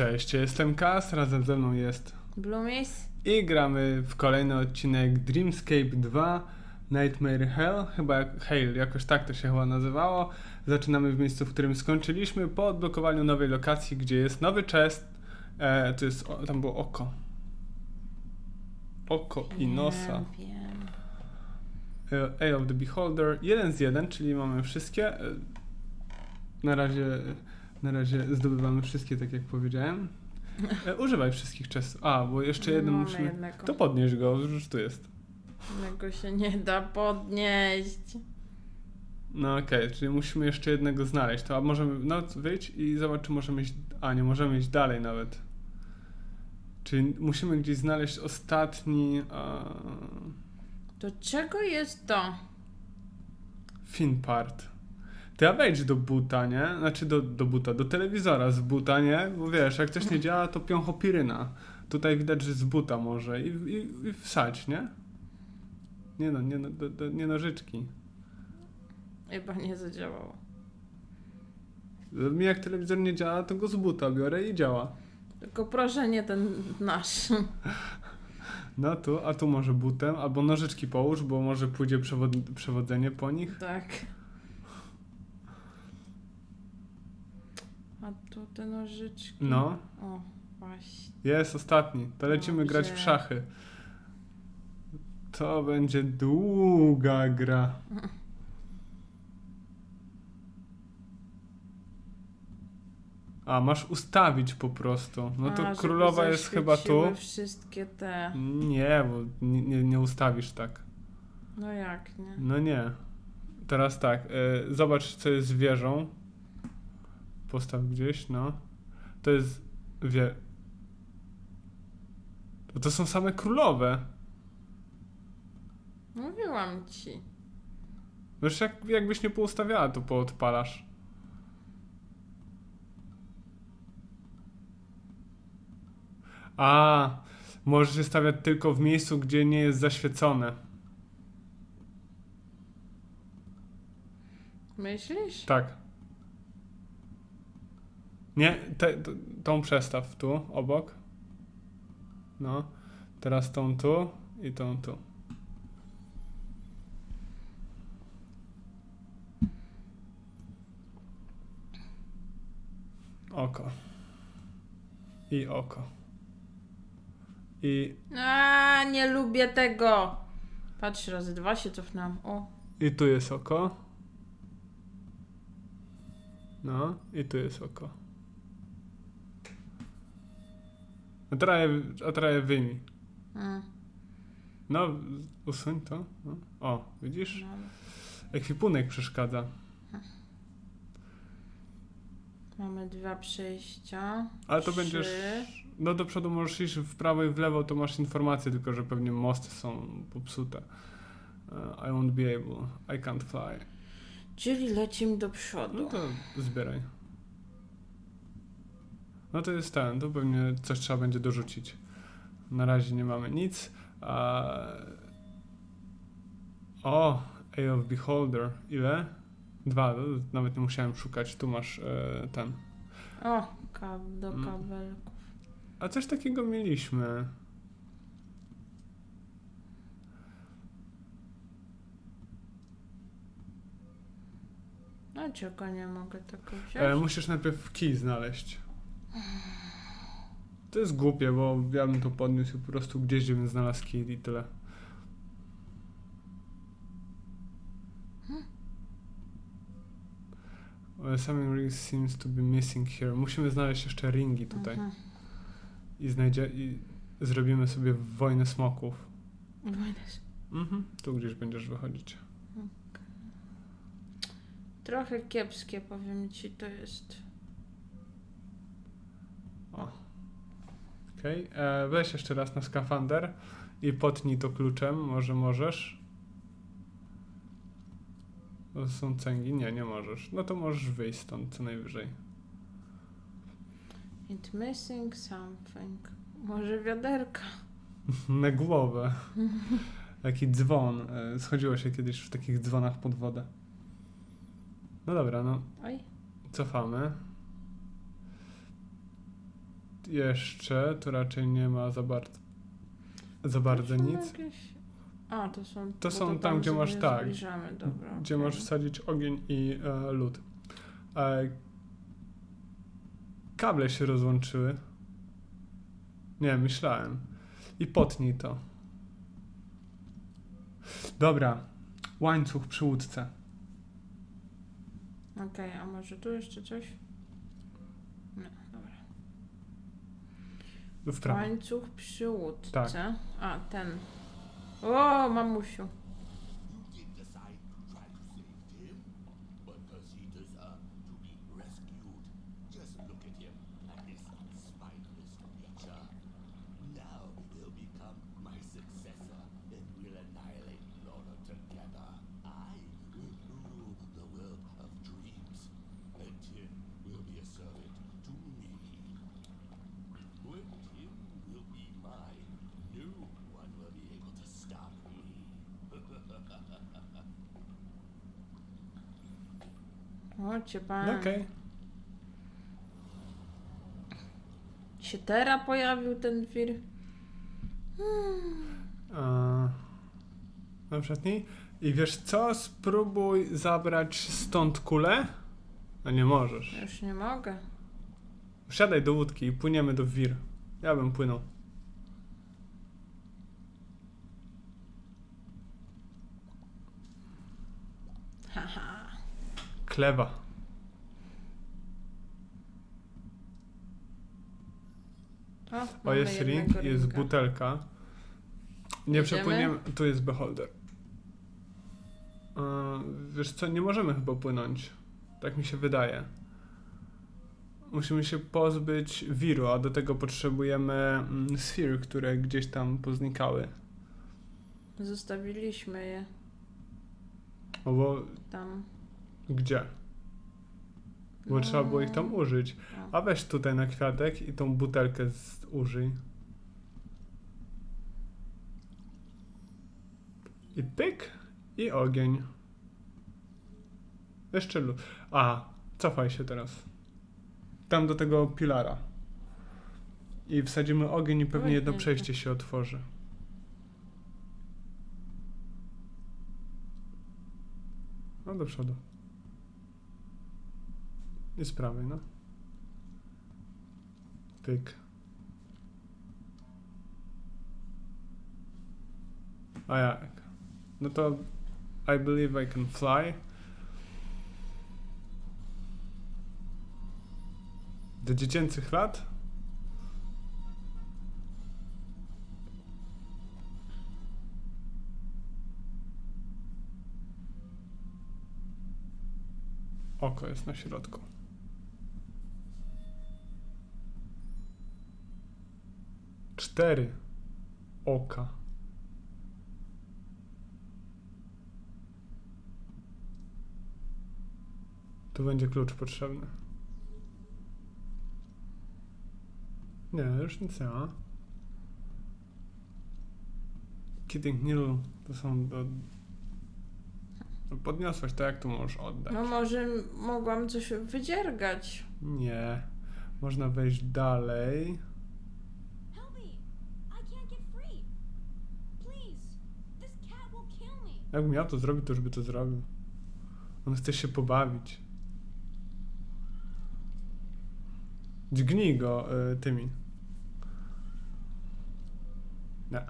Cześć, ja jestem Kas, razem ze mną jest Bloomies? i gramy w kolejny odcinek Dreamscape 2 Nightmare Hell, chyba jak, Hail, jakoś tak to się chyba nazywało. Zaczynamy w miejscu, w którym skończyliśmy po odblokowaniu nowej lokacji, gdzie jest nowy chest. E, to jest, o, tam było oko. Oko i nosa. Wiem, wiem. E, Eye of the Beholder, jeden z jeden, czyli mamy wszystkie. E, Na razie, na razie zdobywamy wszystkie, tak jak powiedziałem. E, Używaj wszystkich chestów. A, bo jeszcze jeden Mamy musimy... jednego. To podnieś go, już tu jest. Jednego się nie da podnieść. No okej, czyli musimy jeszcze jednego znaleźć. To a możemy, no wyjdź i zobacz, czy możemy iść... A, nie możemy iść dalej nawet. Czyli musimy gdzieś znaleźć ostatni... A... Do czego jest to? Fin part. Ja wejdź do buta, nie? Znaczy do, do buta, do telewizora z buta, nie? Bo wiesz, jak coś nie działa, to piąchopiryna. Tutaj widać, że z buta może i, i, i wsadź, nie? Nie no, nie, no, do, do, nie nożyczki. Chyba nie zadziałało. Mi jak telewizor nie działa, to go z buta biorę i działa. Tylko proszę nie ten nasz. No tu, a tu może butem, albo nożyczki połóż, bo może pójdzie przewod, przewodzenie po nich. Tak. A tu te nożyczki. No, O, właśnie. jest ostatni. To lecimy grać w Dobrze. szachy. To będzie długa gra. A, masz ustawić po prostu. No to A, żeby królowa jest chyba tu. zaświeciły wszystkie te. Nie, bo nie, nie, nie ustawisz tak. No jak, nie? No nie. Teraz tak, y, zobacz co jest wieżą. Postaw gdzieś, no. To jest wie... To, to są same królowe. Mówiłam ci. Wiesz, jak, jakbyś nie poustawiała, to poodpalasz. A, możesz je stawiać tylko w miejscu, gdzie nie jest zaświecone. Myślisz? Tak. Nie, te, tą przestaw tu, obok. No. Teraz tą tu i tą tu. Oko. I oko. I, A, nie lubię tego. Patrz, razy dwa się cofnęłam. O, I tu jest oko. No, i tu jest oko. A teraz je, a No, usuń to. No. O, widzisz? no. Ekwipunek przeszkadza. Mamy dwa przejścia. Ale to trzy. będziesz. No do przodu możesz iść w prawo i w lewo, to masz informację, tylko że pewnie mosty są popsute. Uh, I won't be able. I can't fly. Czyli lecimy do przodu. No to zbieraj. No to jest ten, to pewnie coś trzeba będzie dorzucić. Na razie nie mamy nic. A... O, Eye of Beholder. Ile? Dwa, to nawet nie musiałem szukać. Tu masz e, ten. O, kab do Mm. kabelków. A coś takiego mieliśmy. No czego nie mogę tego wziąć? E, musisz najpierw kij znaleźć. To jest głupie, bo ja bym to podniósł po prostu gdzieś, gdzie bym znalazł kij i tyle. Something ring seems to be missing here. Musimy znaleźć jeszcze ringi tutaj. Mhm. I znajdzie i zrobimy sobie wojnę smoków. Wojnę- Mhm. Tu gdzieś będziesz wychodzić. Trochę kiepskie, powiem ci, to jest. Okej. E, Weź jeszcze raz na skafander i potnij to kluczem. Może możesz. To są cęgi? Nie, nie możesz. No to możesz wyjść stąd co najwyżej. It missing something. Może wiaderka. na głowę. Taki dzwon. E, Schodziło się kiedyś w takich dzwonach pod wodę. No dobra, no Oj. cofamy. Jeszcze, to raczej nie ma za bardzo, za bardzo To nic. Jakieś... A, to są. To są tam, gdzie sobie masz tak. Dobra, Gdzie okej. masz wsadzić ogień i e, lód. E, kable się rozłączyły. Nie, myślałem. I potnij to. Dobra. Łańcuch przy łódce. Okej, a może tu jeszcze coś? No, dobra. W prawo. Łańcuch przy łódce. Tak. A, ten. O, mamusiu. You did decide to try to save him, but does he deserve to be rescued? Just look at him, at this spineless creature. Now he'll become my successor, and we'll annihilate Lorna together. I will rule the world of dreams, and Tim will be a servant to me. When Tim will be mine, no one will be able to stop me. Chodźcie pan. No Okej. Się teraz pojawił ten wir. E, Na przedniej. I wiesz co? Spróbuj zabrać stąd kulę. A nie możesz. Ja Już nie mogę. Wsiadaj do łódki i płyniemy do wir. Ja bym płynął. Haha. Klewa. O, jest ring, jest ringa. butelka. Nie Jedziemy? przepłyniemy. Tu jest beholder. Wiesz co, nie możemy chyba płynąć. Tak mi się wydaje. Musimy się pozbyć wiru, a do tego potrzebujemy mm, sphere, które gdzieś tam poznikały. Zostawiliśmy je O, bo tam. gdzie? Bo No. trzeba było ich tam użyć. O. A weź tutaj na kwiatek i tą butelkę z, użyj. I pyk. I ogień. Jeszcze lu. A, cofaj się teraz. Tam do tego pilara. I wsadzimy ogień i pewnie jedno Ładnie. przejście się otworzy. No do przodu. I z no. Pyk. A jak? No to I believe I can fly. Do dziecięcych lat? Oko jest na środku. Cztery oka. Tu będzie klucz potrzebny. Nie, już nic nie ma. Kidding Needle to są do... No podniosłeś to, jak tu możesz oddać? No może mogłam coś wydziergać. Nie. Można wejść dalej. Jakbym miał to zrobić, to już by to zrobił. On chce się pobawić. Dźgnij go y, tymi. Nie.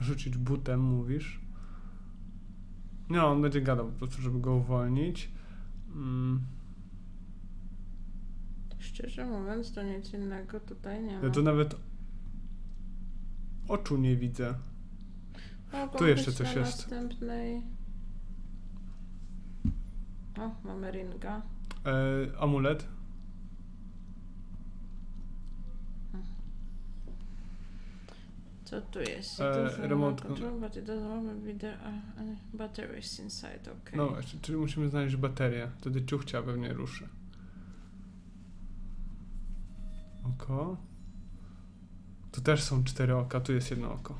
Rzucić butem, mówisz? Nie, on będzie gadał po prostu, żeby go uwolnić. Mm. Szczerze mówiąc, to nic innego tutaj nie ma. Ja tu nawet oczu nie widzę. Mogą tu jeszcze coś na jest. następnej... O, mamy ringa. E, amulet. Co tu jest? E, remote control, but it doesn't uh, batteries inside, okay. No właśnie, czyli musimy znaleźć baterię. Wtedy ciuchcia pewnie ruszy. Oko. Tu też są cztery oka, tu jest jedno oko.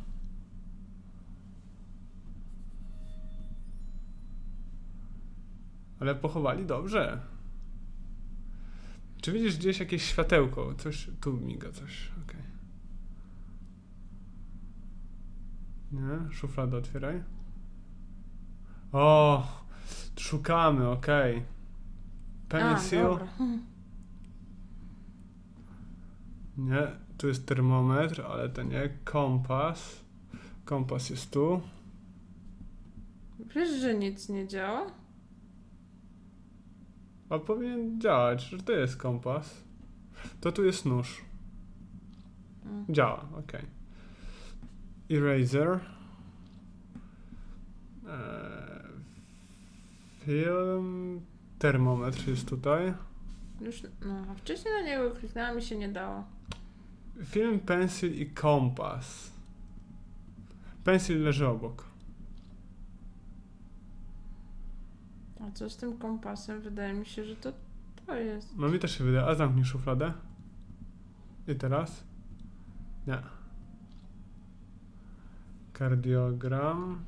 Ale pochowali dobrze. Czy widzisz gdzieś jakieś światełko? Coś, tu miga coś, okej. Nie? Szufladę otwieraj. O! Szukamy, okej. A, dobra. Nie, tu jest termometr, ale to nie. Kompas. Kompas jest tu. Wiesz, że nic nie działa? A powinien działać, że to jest kompas. To tu jest nóż. Mm. Działa, ok. Eraser. Eee, film. Termometr jest tutaj. Już, no, wcześniej na niego kliknęłam i się nie dało. Film, pensil i kompas. Pensil leży obok. A co z tym kompasem? Wydaje mi się, że to to jest. No mi też się wydaje. A zamknij szufladę. I teraz? Nie. Kardiogram.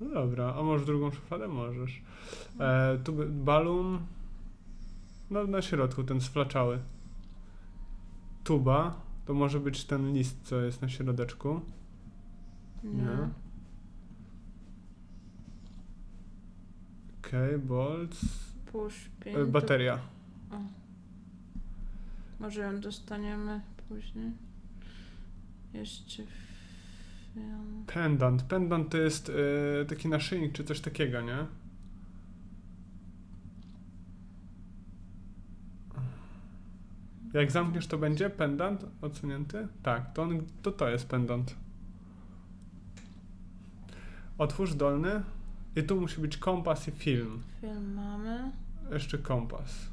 No dobra, a możesz drugą szufladę? Możesz. E, tu balon. No na środku, ten sflaczały. Tuba. To może być ten list, co jest na środeczku. Nie. Nie. Okej, bolts. Push pin. E, to- bateria. O. Może ją dostaniemy później. Jeszcze. Pendant. Pendant to jest e, taki naszyjnik czy coś takiego, nie? Jak zamkniesz, to będzie pendant odsunięty? Tak, to, on, to to jest pendant. Otwórz dolny i tu musi być kompas i film. Film mamy. Jeszcze kompas.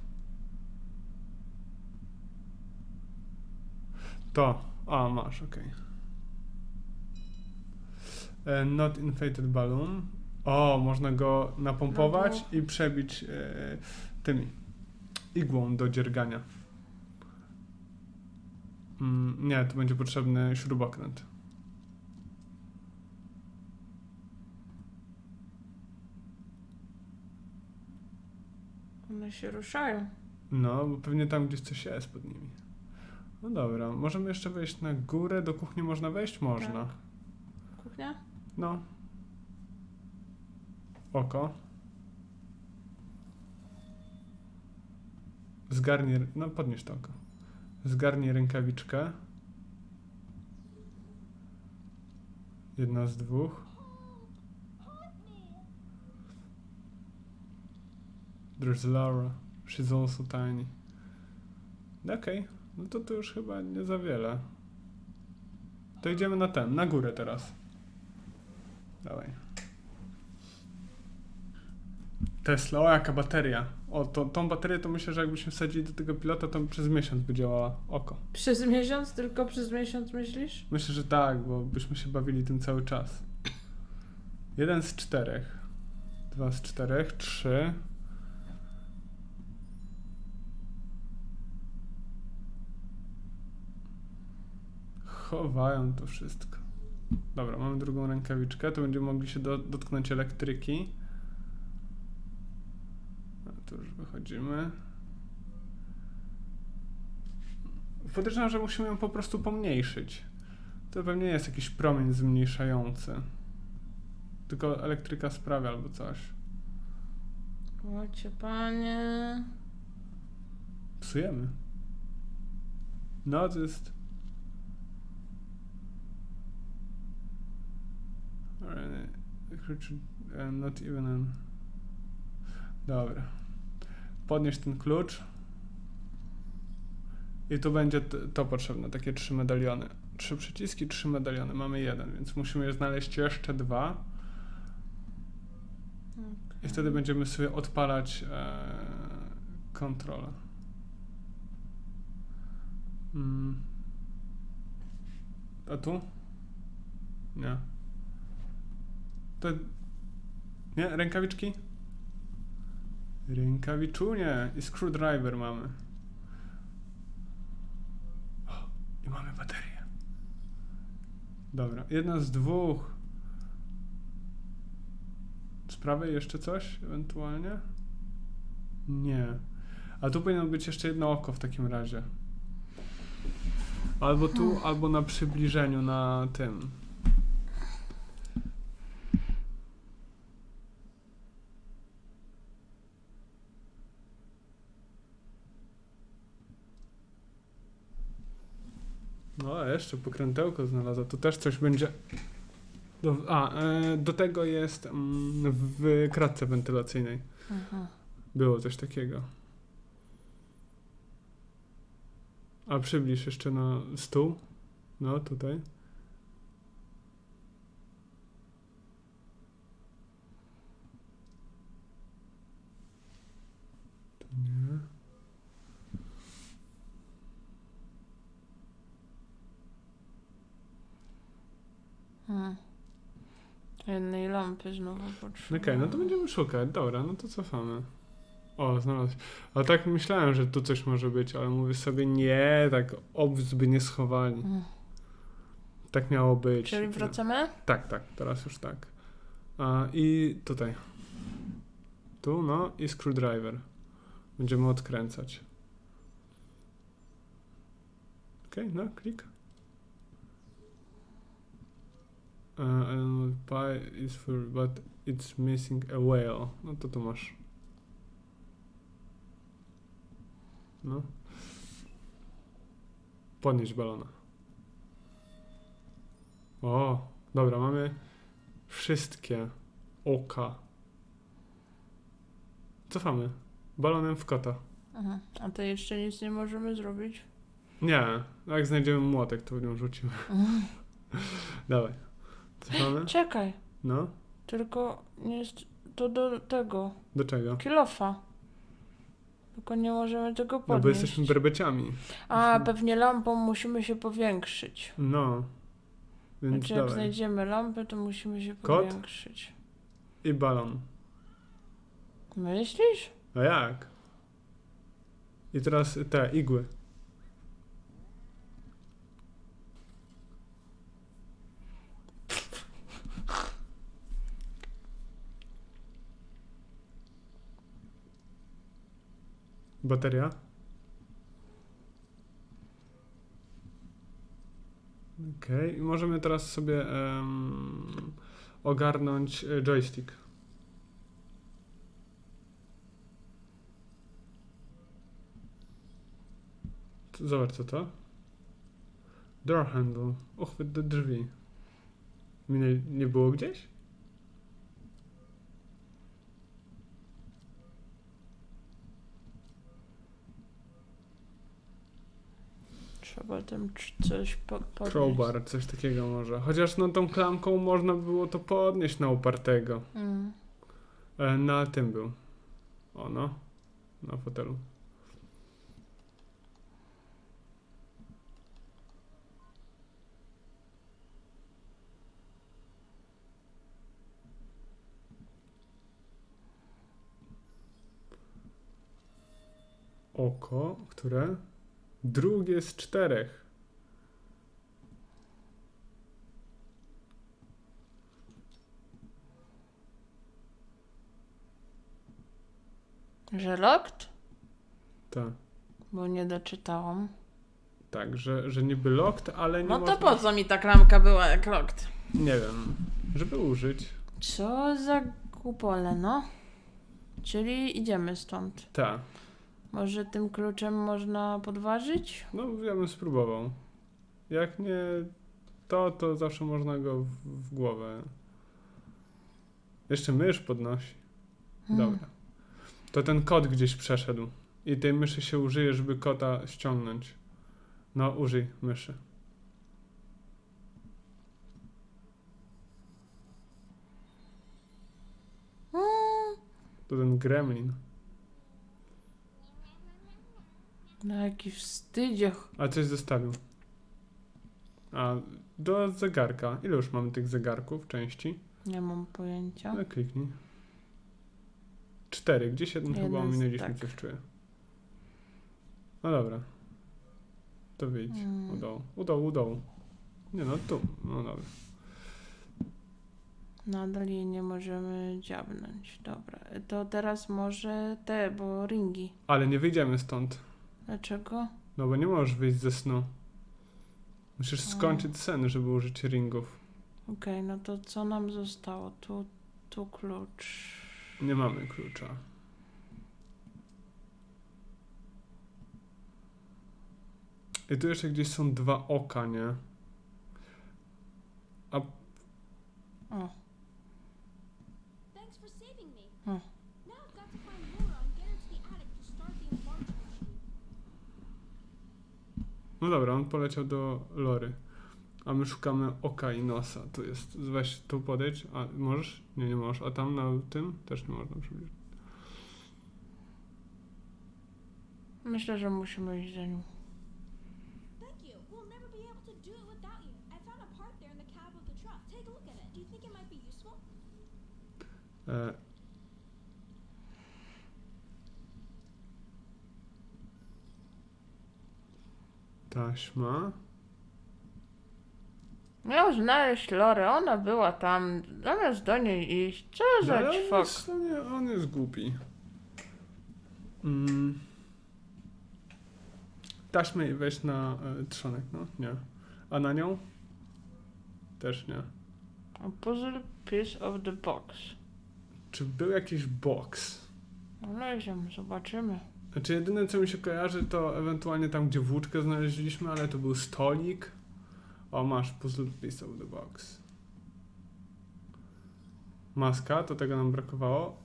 To. A, masz, okej. E, Not inflated balloon. O, można go napompować i przebić e, tymi igłą do dziergania. Mm, nie, tu będzie potrzebny śrubokręt. One się ruszają. No, bo pewnie tam gdzieś coś jest pod nimi. No dobra, możemy jeszcze wejść na górę. Do kuchni można wejść? Można. Tak. Kuchnia? No. Oko. Zgarnij, no podnieś to oko. Zgarnij rękawiczkę. Jedna z dwóch. There's Laura. She's also tiny. Okej, no to to już chyba nie za wiele. To idziemy na ten, na górę teraz. Dawaj. Tesla, o jaka bateria. O, to, tą baterię to myślę, że jakbyśmy wsadzili do tego pilota, to przez miesiąc by działała oko. Przez miesiąc? Tylko przez miesiąc myślisz? Myślę, że tak, bo byśmy się bawili tym cały czas. Jeden z czterech. Dwa z czterech. Trzy. Chowają to wszystko. Dobra, mamy drugą rękawiczkę, to będziemy mogli się do, dotknąć elektryki. Wychodzimy. Podejrzewam, że musimy ją po prostu pomniejszyć. To pewnie jest jakiś promień zmniejszający. Tylko elektryka sprawia albo coś. Łocie panie. Psujemy. No, to jest... Uh, Not even an... Dobra. Podnieś ten klucz. I tu będzie to potrzebne, takie trzy medaliony. Trzy przyciski, trzy medaliony. Mamy jeden, więc musimy znaleźć jeszcze dwa. I wtedy będziemy sobie odpalać e, kontrolę. Mm. A tu? Nie. To... Nie? Rękawiczki? Rękawiczunie i screwdriver mamy. O, I mamy baterię. Dobra, jedna z dwóch. Z prawej jeszcze coś ewentualnie? Nie. A tu powinno być jeszcze jedno oko w takim razie. Albo tu, albo na przybliżeniu na tym. No, a jeszcze pokrętełko znalazła. Tu też coś będzie. Do, a, e, do tego jest mm, w kratce wentylacyjnej. Aha. Było coś takiego. A przybliż jeszcze na stół. No, tutaj. Tu nie. Hmm. Lampy znowu Okej, potrzebuję. no to będziemy szukać. Dobra, no to cofamy. O, znalazł. A tak myślałem, że tu coś może być, ale mówię sobie nie, tak obwóz by nie schowali. Mm. Tak miało być. Czyli wracamy? Tak, tak, teraz już tak. A, I tutaj. Tu, no i screwdriver. Będziemy odkręcać. Okej, no, klik. Uh, and pie is full, but it's missing a whale. No to tu masz. No. Podnieść balona. O, dobra, mamy wszystkie oka. Cofamy. Balonem w kota. Mhm. A to jeszcze nic nie możemy zrobić? Nie, jak znajdziemy młotek, to w nią rzucimy. Dawaj. Cofamy? Czekaj, No. tylko nie jest to do tego, Do czego? kilofa. Tylko nie możemy tego podnieść. No bo jesteśmy berbeciami. A, pewnie lampą musimy się powiększyć. No. Więc Znaczy jak dawaj. znajdziemy lampę, to musimy się Kot? powiększyć. I balon. Myślisz? A jak? I teraz te igły. Bateria. Okej, i możemy teraz sobie em, ogarnąć e, joystick. Zobacz co to. Door handle. Uchwyt do drzwi. Mnie nie było gdzieś? Trzeba tym cz- coś po podnieść. Crowbar, coś takiego może. Chociaż no tą klamką można było to podnieść na upartego. Mm. E, na tym był. O no. Na fotelu. Oko, które? Drugie z czterech. Że locked? Tak. Bo nie doczytałam. Tak, że, że niby locked, ale nie No można... to po co mi ta klamka była jak locked? Nie wiem. Żeby użyć. Co za głupole, no. Czyli idziemy stąd. Tak. Może tym kluczem można podważyć? No, ja bym spróbował. Jak nie to, to zawsze można go w, w głowę. Jeszcze mysz podnosi. Hmm. Dobra. To ten kot gdzieś przeszedł. I tej myszy się użyje, żeby kota ściągnąć. No, użyj myszy. Mm. To ten gremlin. No jaki wstydzie. A coś zostawił. A, do zegarka. Ile już mamy tych zegarków, części? Nie mam pojęcia. No, kliknij. Cztery. Gdzieś jeden chyba Jeden z- ominęliśmy, tak. coś czuję. No dobra. To wyjdź. Mm. U dołu. U dołu, u dołu. Nie no, tu. No dobra. Nadal jej nie możemy dziabnąć. Dobra, to teraz może te, bo ringi. Ale nie wyjdziemy stąd. Dlaczego? No bo nie możesz wyjść ze snu. Musisz skończyć sen, żeby użyć ringów. Okej, no to co nam zostało? Tu, tu klucz. Nie mamy klucza. I tu jeszcze gdzieś są dwa oka, nie? O, Thanks for saving me. Hmm. Now I've got to find Laura and get her to the attic to start the enlargement machine. No dobra, on poleciał do Lory. A my szukamy oka i nosa. Tu jest. Weź tu podejdź. A możesz? Nie, nie możesz. A tam na tym też nie można przybliżyć. myślę, że musimy iść za nim. Thank you. We'll never be able to do it without you. I found a part there in the cab of the truck. Take a look at it. Do you think it might be useful? E... Taśma. Miał znaleźć Lorę, ona była tam, zamiast do niej iść. Co No, za ale on, ćwok. jest, nie- on jest głupi. Mm. Taśmę i weź na e, trzonek, no? Nie. A na nią? Też nie. A puzzle piece of the box. Czy był jakiś box? No idziemy, zobaczymy. Znaczy jedyne co mi się kojarzy to ewentualnie tam gdzie włóczkę znaleźliśmy, ale to był stolik. O masz puzzle piece of the box. Maska, to tego nam brakowało.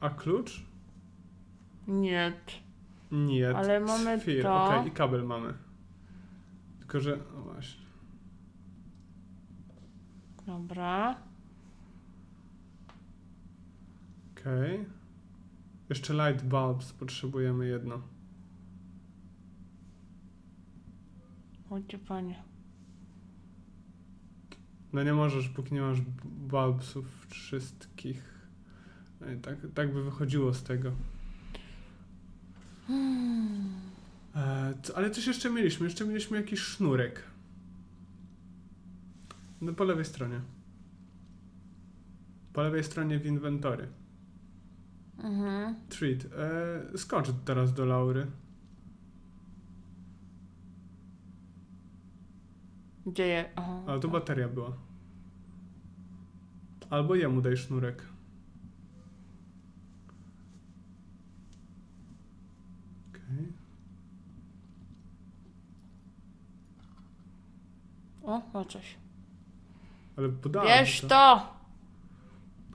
A klucz? Nie. Nie. Ale mamy Sphere. to. Okej, i kabel mamy. Tylko, że... Właśnie. Dobra. Okej. Jeszcze light bulbs potrzebujemy jedno. Chodźcie panie. No nie możesz, póki nie masz bulbsów wszystkich. No i tak, tak by wychodziło z tego. E, co, ale coś jeszcze mieliśmy. Jeszcze mieliśmy jakiś sznurek. No po lewej stronie. Po lewej stronie w inwentory. Mhm. Treat. E, skocz teraz do Laury. Gdzie je? Aha. Ale tu bateria była. Albo jemu daj sznurek. Okej. O, ma coś. Ale podałem to. to!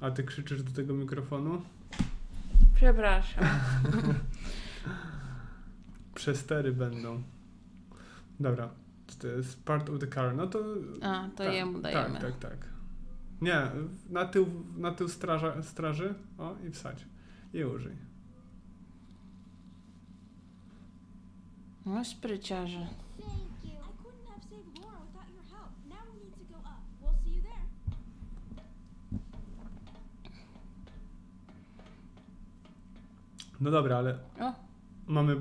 A ty krzyczysz do tego mikrofonu? Przepraszam. Przestery będą. Dobra. To jest part of the car. No to... A, to tak, jemu dajemy. Tak, tak, tak. Nie, na tył, na tył straża, straży. O, i wsadź. I użyj. No spryciarze. Thank you. I couldn't have saved Laura without your help. Now we need to go up. We'll see you there. No dobra, ale O, mamy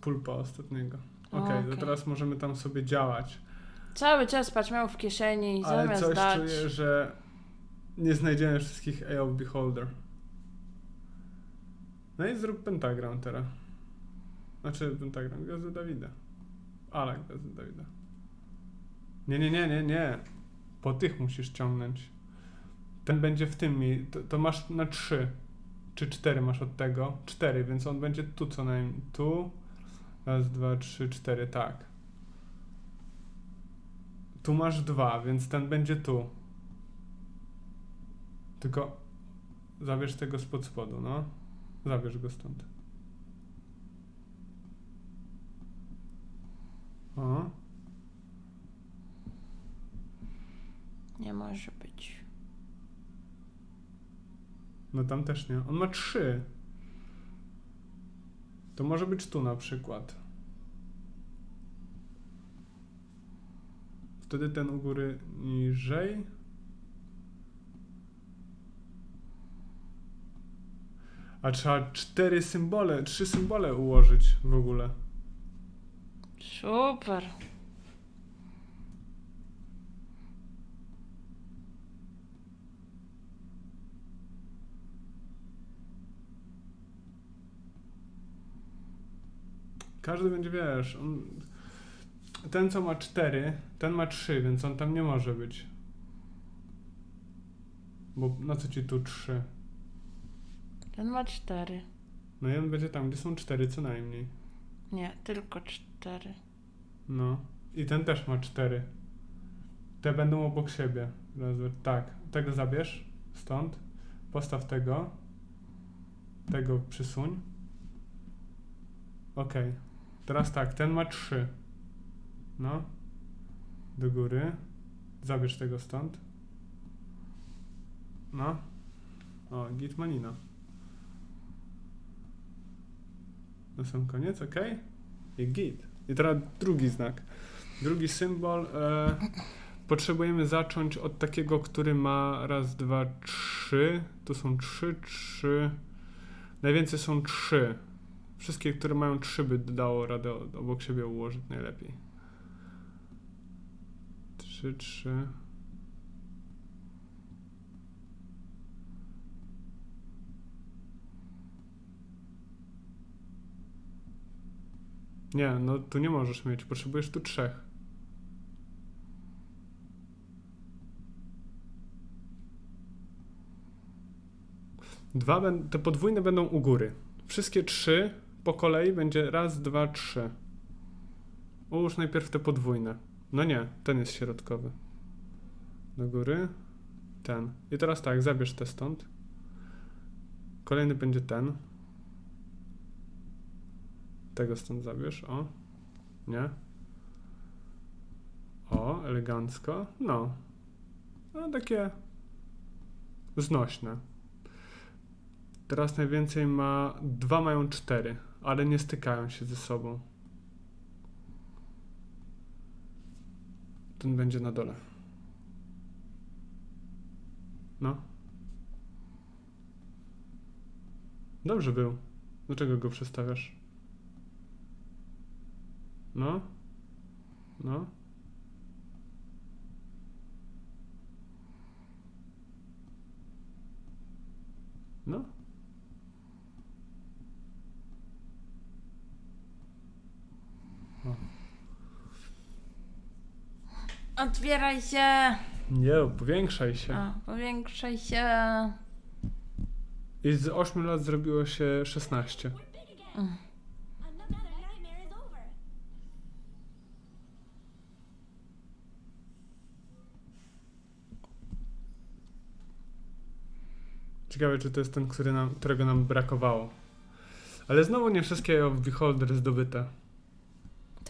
pulpa ostatniego. Okej, Okej. to teraz możemy tam sobie działać. cały czas patrz miał w kieszeni i Ale zamiast coś dać. czuję, że nie znajdziemy wszystkich A of Beholder. No i zrób pentagram teraz. Znaczy pentagram, gwiazdy Dawida. Ale gwiazdy Dawida. Nie, nie, nie, nie, nie. Po tych musisz ciągnąć. Ten będzie w tym, mi- to, to masz na trzy. Czy cztery masz od tego? Cztery, więc on będzie tu co najmniej. Tu. Raz, dwa, trzy, cztery, tak. Tu masz dwa, więc ten będzie tu. Tylko zabierz tego spod spodu, no. Zabierz go stąd. O, Nie może być. No tam też nie. On ma trzy. To może być tu na przykład. Wtedy ten u góry niżej. A trzeba cztery symbole, trzy symbole ułożyć w ogóle. Super. Każdy będzie, wiesz, on... ten co ma 4, ten ma 3, więc on tam nie może być. Bo na co ci tu 3? Ten ma cztery. No i on będzie tam, gdzie są 4 co najmniej. Nie, tylko cztery. No. I ten też ma 4. Te będą obok siebie. Tak. Tego zabierz stąd. Postaw tego. Tego przysuń. Okej. Teraz tak, ten ma 3. No. Do góry. Zabierz tego stąd. No. O, gitmanina. Na sam koniec, ok? I git. I teraz drugi znak. Drugi symbol. E, potrzebujemy zacząć od takiego, który ma raz, dwa, trzy. Tu są trzy, trzy. Najwięcej są trzy. Wszystkie, które mają trzy, by dało radę obok siebie ułożyć najlepiej. Trzy, trzy. Nie, no tu nie możesz mieć. Potrzebujesz tu trzech. Dwa, te podwójne będą u góry. Wszystkie trzy po kolei będzie raz, dwa, trzy. Ułóż najpierw te podwójne. No nie, ten jest środkowy. Do góry. Ten. I teraz tak, zabierz te stąd. Kolejny będzie ten. Tego stąd zabierz, o. Nie? O, elegancko. No. No, takie znośne. Teraz najwięcej ma... Dwa mają cztery, ale nie stykają się ze sobą. Ten będzie na dole. No. Dobrze był. Dlaczego go przestawiasz? No. No. No. Otwieraj się! Nie, powiększaj się. A, powiększaj się. I z 8 lat zrobiło się 16. We're big again. Another nightmare is over. Ciekawe, czy to jest ten, który nam, którego nam brakowało. Ale znowu nie wszystkie of Beholder zdobyte.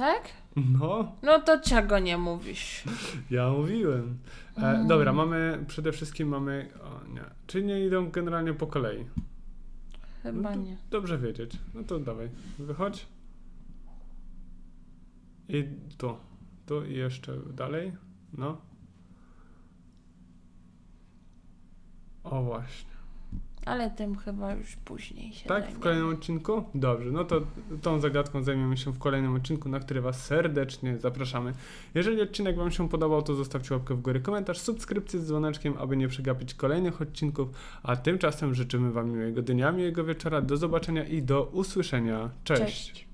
Tak? No, No to czego nie mówisz? ja mówiłem. E, dobra, mamy, przede wszystkim mamy, o nie, czyli nie idą generalnie po kolei. Chyba no nie. Dobrze wiedzieć. No to dawaj, wychodź. I tu, tu i jeszcze dalej, no. O właśnie. Ale tym chyba już później się Tak, w zajmiemy. kolejnym odcinku? Dobrze, no to tą zagadką zajmiemy się w kolejnym odcinku, na który Was serdecznie zapraszamy. Jeżeli odcinek Wam się podobał, to zostawcie łapkę w górę, komentarz, subskrypcję z dzwoneczkiem, aby nie przegapić kolejnych odcinków. A tymczasem życzymy Wam miłego dnia, miłego wieczora, do zobaczenia i do usłyszenia. Cześć. Cześć.